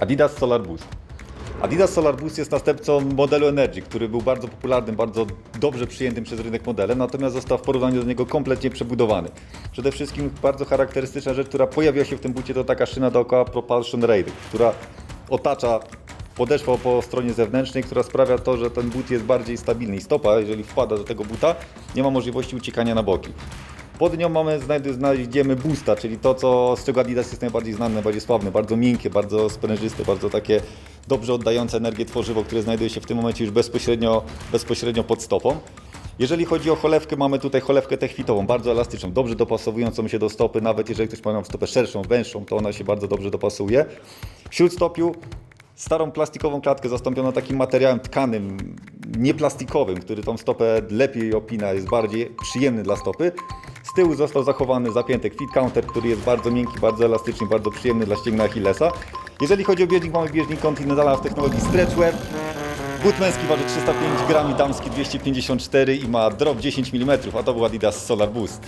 Adidas Solar Boost. Adidas Solar Boost jest następcą modelu Energy, który był bardzo popularnym, bardzo dobrze przyjętym przez rynek modelem, natomiast został w porównaniu do niego kompletnie przebudowany. Przede wszystkim bardzo charakterystyczna rzecz, która pojawiła się w tym bucie, to taka szyna dookoła Propulsion Rail, która otacza podeszwę po stronie zewnętrznej, która sprawia to, że ten but jest bardziej stabilny i stopa, jeżeli wpada do tego buta, nie ma możliwości uciekania na boki. Pod nią mamy, znajdziemy boosta, czyli to, co, z czego Adidas jest najbardziej znany, najbardziej sławny. Bardzo miękkie, bardzo sprężyste, bardzo takie dobrze oddające energię tworzywo, które znajduje się w tym momencie już bezpośrednio, bezpośrednio pod stopą. Jeżeli chodzi o cholewkę, mamy tutaj cholewkę techwitową, bardzo elastyczną, dobrze dopasowującą się do stopy, nawet jeżeli ktoś ma stopę szerszą, węższą, to ona się bardzo dobrze dopasuje. W śródstopiu starą plastikową klatkę zastąpiono takim materiałem tkanym, nieplastikowym, który tą stopę lepiej opina, jest bardziej przyjemny dla stopy. Z tyłu został zachowany zapiętek fit counter, który jest bardzo miękki, bardzo elastyczny, bardzo przyjemny dla ścięgna Achillesa. Jeżeli chodzi o bieżnik, mamy bieżnik Continentala w technologii stretchwear. But męski waży 305 gram damski 254 i ma drop 10 mm, a to był Adidas Solar Boost.